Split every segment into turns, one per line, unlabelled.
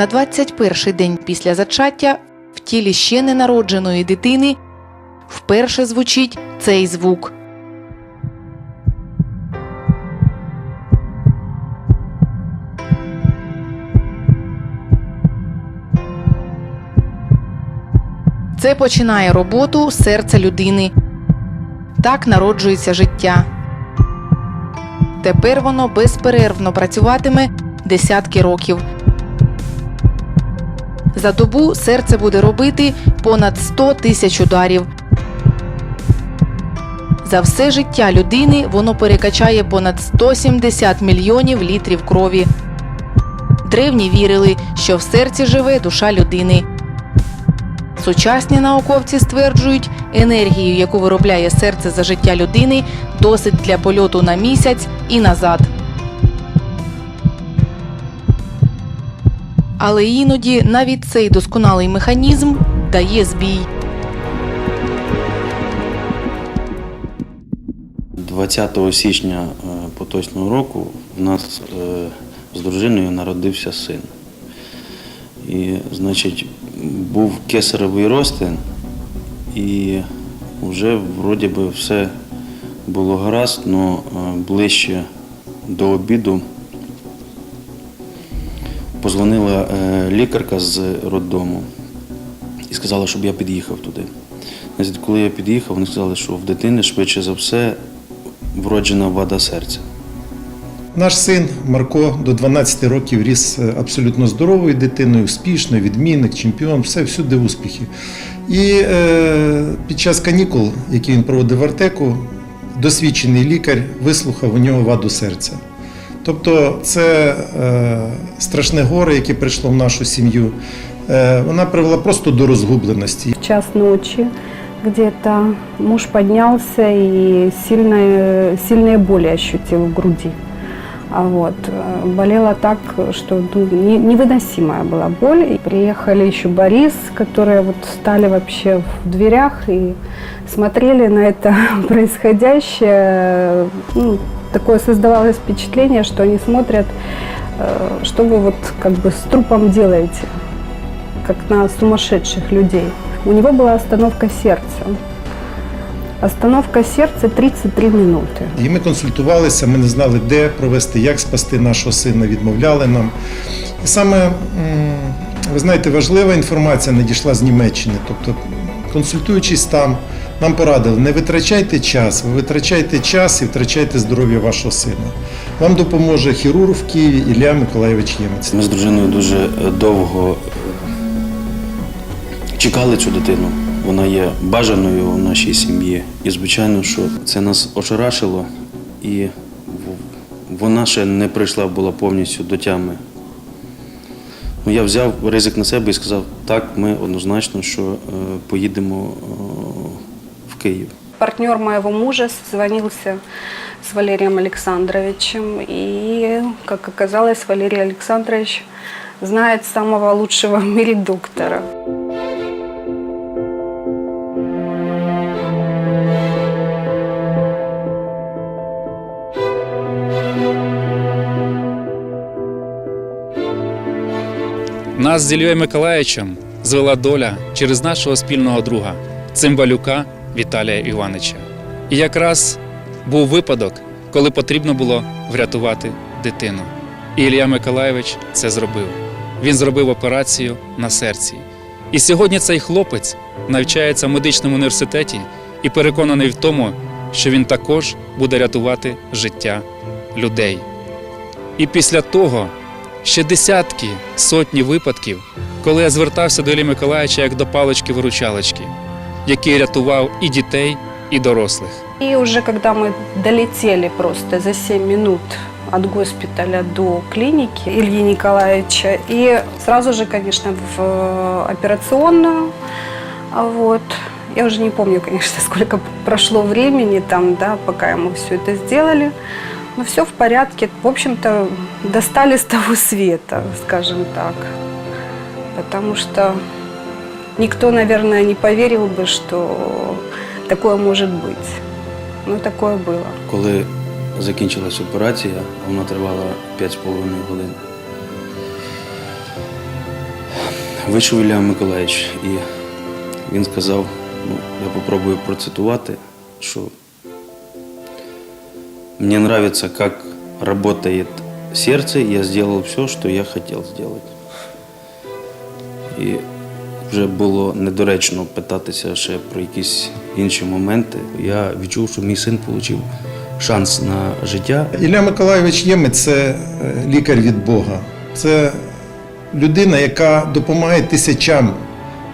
На 21-й день після зачаття в тілі ще ненародженої дитини вперше звучить цей звук. Це починає роботу серця людини. Так народжується життя. Тепер воно безперервно працюватиме десятки років. За добу серце буде робити понад 100 тисяч ударів. За все життя людини воно перекачає понад 170 мільйонів літрів крові. Древні вірили, що в серці живе душа людини. Сучасні науковці стверджують, енергію, яку виробляє серце за життя людини, досить для польоту на місяць і назад. Але іноді навіть цей досконалий механізм дає збій.
20 січня е, поточного року в нас е, з дружиною народився син. І, значить, був кесаревий розтин, і вже вроді би все було гаразд, але ближче до обіду позвонила е, лікарка з роддому і сказала, щоб я під'їхав туди. Коли я під'їхав, вони сказали, що в дитини швидше за все вроджена вада серця.
Наш син Марко до 12 років ріс е, абсолютно здоровою дитиною, успішною, відмінник, чемпіон, все всюди успіхи. І е, під час канікул, які він проводив в Артеку, досвідчений лікар вислухав у нього ваду серця. Тобто це е, страшне горе, яке прийшло в нашу сім'ю. Е, вона привела просто до розгубленості.
В час ночи где-то муж поднялся и сильные, сильные боли ощутил в груди. А вот, э, болела так, что ну, не- невыносимая была боль. И приехали еще Борис, которые вот стали вообще в дверях и смотрели на это происходящее. Ну, такое создавалось впечатление, что они смотрят, э, что вы вот как бы с трупом делаете как на сумасшедших людей. У него была остановка сердца. Остановка сердца 33 минуты.
І ми консультувалися, ми не знали, де провести, як спасти нашого сина, відмовляли нам. І саме, м, ви знаєте, важлива інформація надійшла з Німеччини. Тобто, консультуючись там, нам порадили, не витрачайте час, ви витрачайте час і втрачайте здоров'я вашого сина. Вам допоможе хірург в Києві Ілля Миколайович Ємець.
Ми з дружиною дуже е, довго е, чекали цю дитину. Вона є бажаною у нашій сім'ї. І, звичайно, що це нас ошарашило, і вона ще не прийшла була повністю до тями. Ну, я взяв ризик на себе і сказав, так, ми однозначно, що е, поїдемо Київ.
Партнер моего мужа созвонился с Валерием Александровичем. И, как оказалось, Валерий Александрович знает самого лучшего в мире доктора.
Нас з Ілією Миколаївичем звела доля через нашого спільного друга Цимбалюка Віталія Івановича. І якраз був випадок, коли потрібно було врятувати дитину. І Ілля Миколаївич це зробив. Він зробив операцію на серці. І сьогодні цей хлопець навчається в медичному університеті і переконаний в тому, що він також буде рятувати життя людей. І після того ще десятки, сотні випадків, коли я звертався до Іллі Миколаївича як до палички-виручалочки, який рятував і дітей, і дорослих.
И уже когда мы долетели просто за 7 минут от госпиталя до клиники Ильи Николаевича, и сразу же, конечно, в э, операционную, А вот. Я уже не помню, конечно, сколько прошло времени там, да, пока ему все это сделали. Но все в порядке. В общем-то, достали с того света, скажем так. Потому что никто, наверное, не поверил бы, что такое может быть. Ну, такое было.
Коли закінчилась операція, вона тривала 5,5 годин. Вийшов Ілля Миколаївич, і він сказав, ну, я попробую процитувати, що мне нравится, как работает сердце, я сделал все, что я хотел сделать. І вже було недоречно питатися ще про якісь інші моменти. Я відчув, що мій син отримав шанс на життя.
Ілля Миколайович Ємець це е, лікар від Бога. Це людина, яка допомагає тисячам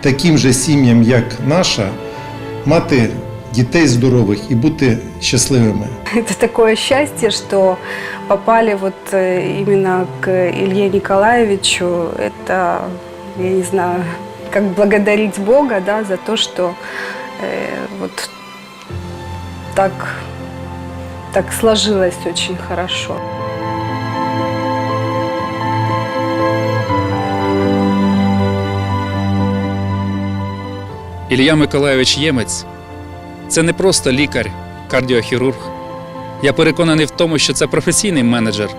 таким же сім'ям, як наша, мати дітей здорових і бути щасливими.
Это такое счастье, что попали вот э, именно к Илье Николаевичу. Это, я не знаю, как благодарить Бога, да, за то, что э, вот так, так сложилось очень хорошо.
Ілля Миколайович Ємець це не просто лікар, кардіохірург. Я переконаний в тому, що це професійний менеджер,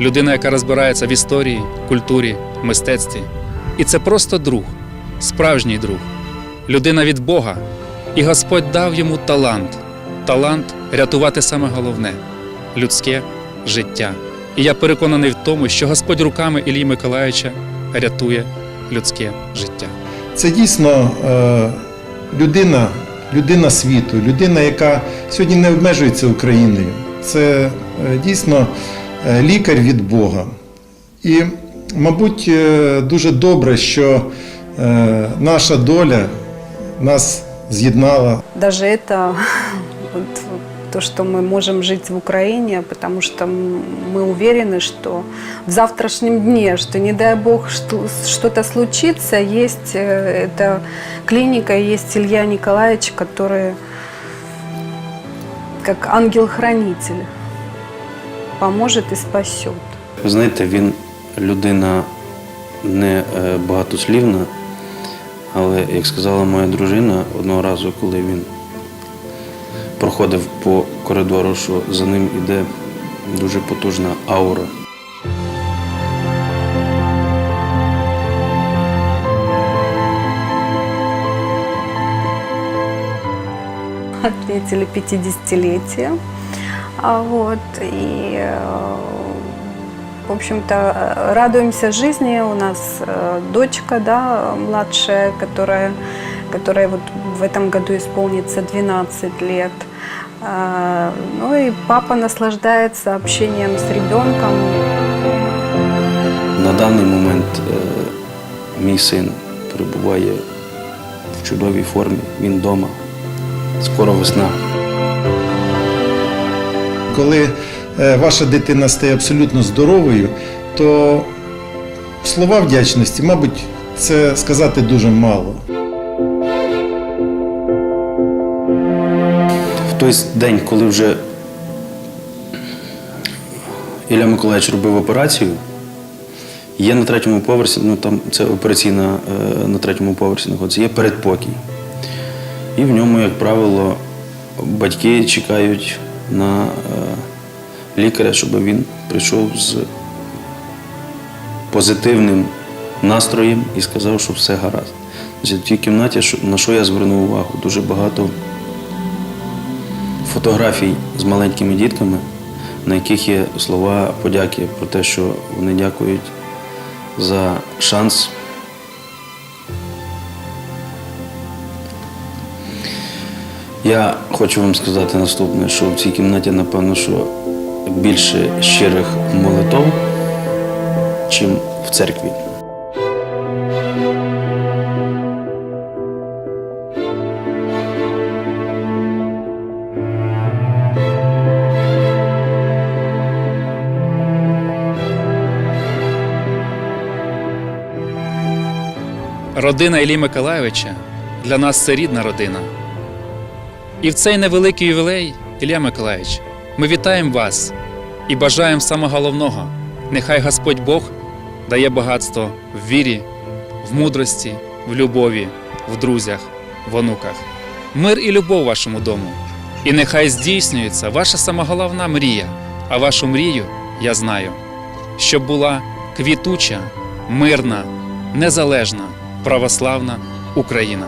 людина, яка розбирається в історії, культурі, мистецтві. І це просто друг, справжній друг, людина від Бога. І Господь дав йому талант талант рятувати саме головне людське життя. І я переконаний в тому, що Господь руками Іллі Миколайовича рятує людське життя.
Це дійсно е, людина, людина світу, людина, яка сьогодні не обмежується Україною. Це е, дійсно е, лікар від Бога. І, мабуть, дуже добре, що наша доля нас з'єднала
Даже это вот, то, что мы можем жить в Украине, потому что м- мы уверены, что в завтрашнем дне, что не дай бог что, что-то случится, есть э, эта клиника, есть Илья Николаевич, который как ангел-хранитель поможет и спасет.
Ви знаєте, він людина не е, багатослівна, Але, як сказала моя дружина одного разу, коли він проходив по коридору, що за ним іде дуже потужна аура.
отметили 50-летие. А Вот, и, э, в общем-то, э, радуемся жизни. У нас э, дочка, да, младшая, которая, которая вот в этом году исполнится 12 лет. А, Ну и папа наслаждается общением с ребенком.
На даний момент е, мій син перебуває в чудовій формі, він вдома. Скоро весна.
Коли е, ваша дитина стає абсолютно здоровою, то слова вдячності, мабуть, це сказати дуже мало.
В той день, коли вже Ілля Миколаївич робив операцію, є на третьому поверсі, ну там це операційна е, на третьому поверсі знаходиться, є передпокій. І в ньому, як правило, батьки чекають на е, лікаря, щоб він прийшов з позитивним настроєм і сказав, що все гаразд. В тій кімнаті, на що я звернув увагу, дуже багато фотографій з маленькими дітками, на яких є слова подяки про те, що вони дякують за шанс. Я хочу вам сказати наступне, що в цій кімнаті, напевно, що більше щирих молитов, чим в церкві.
Родина Іллі Миколайовича для нас це рідна родина. І в цей невеликий ювілей, Ілля Миколайович, ми вітаємо вас і бажаємо самого головного. Нехай Господь Бог дає багатство в вірі, в мудрості, в любові, в друзях, в онуках. Мир і любов вашому дому. І нехай здійснюється ваша сама головна мрія, а вашу мрію я знаю, щоб була квітуча, мирна, незалежна, православна Україна.